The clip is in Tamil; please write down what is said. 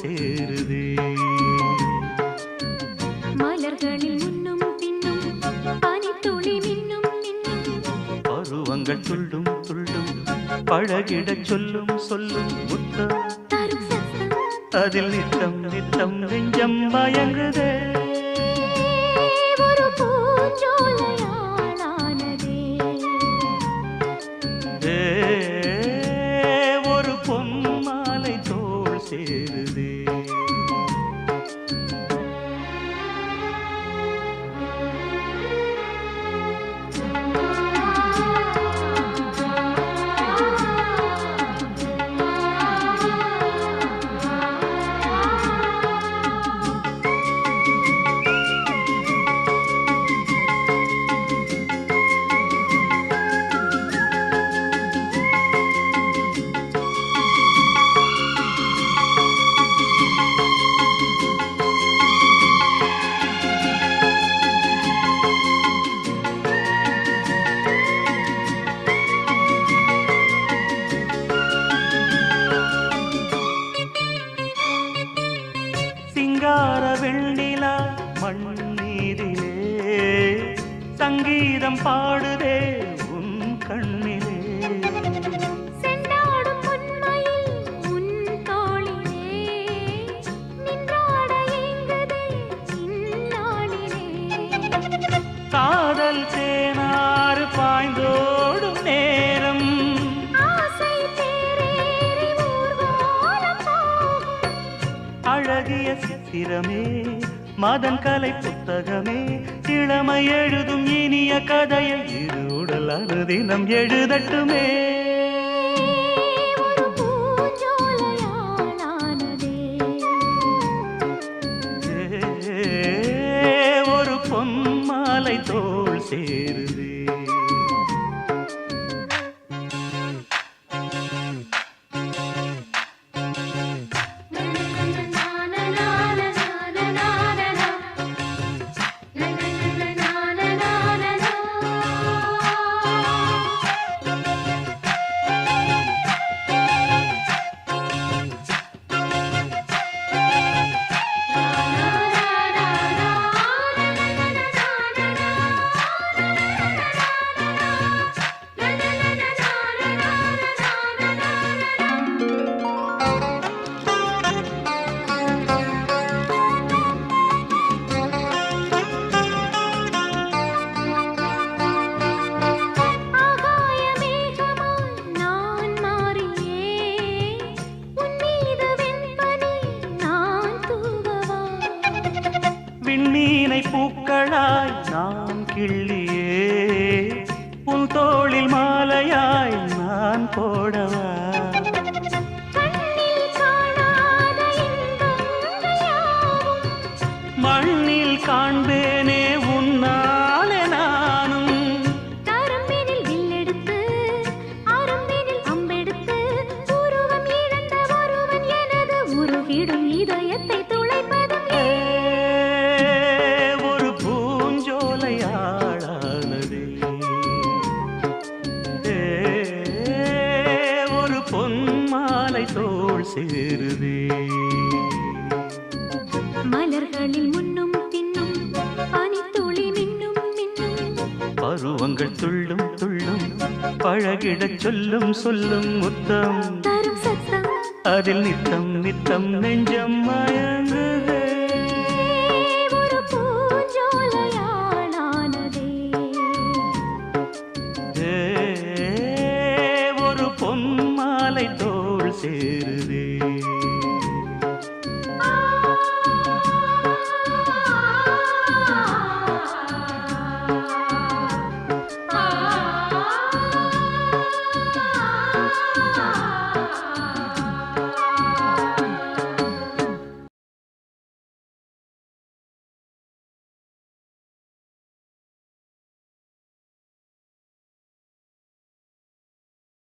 சேருதே மலர்களில் முன்னும் பின்னும் பனித்துளி மின்னும் பருவங்கள் துள்ளும் துள்ளும் பழகிடச் சொல்லும் சொல்லும் முத்தம். அதில் நித்தம் நித்தம் நெஞ்சம் மயங்குதே. சங்கீதம் பாடுதே உன் கண்ணிலே. காதல் தேனாறு பாய்ந்தோடும் நேரம். அழகிய சித்திரமே. மதன் கலை புத்தகமே. இளமை எழுதும் இனிய கதையை இரு உடல் அனுதினம் எழுதட்டுமே. ஒரு பொன்மாலை தோள் சேருதே. விண்மீனை பூக்களாய் நாம் கிள்ளியே உன் தோளில் மாலையாய் நான் போடவா? மண்ணில் காண்பேனே உன்னாலே நானும். கரும்பினில் வில்லெடுத்து அரும்பினில் அம்பெடுத்து உருவம் இழந்த ஒருவன் எனது உருகிடும் இதயத்தை துளைப்பதும் சேருதே மலர்களில் முன்னும் பின்னும் பனித்துளி மின்னும் மின்னும். பருவங்கள் துள்ளும் துள்ளும் பழகிடச் சொல்லும் சொல்லும் முத்தம். அதில் நித்தம் நித்தம் நெஞ்சம் மயங்குதே. பொன்மாலை தோல் சேருதே.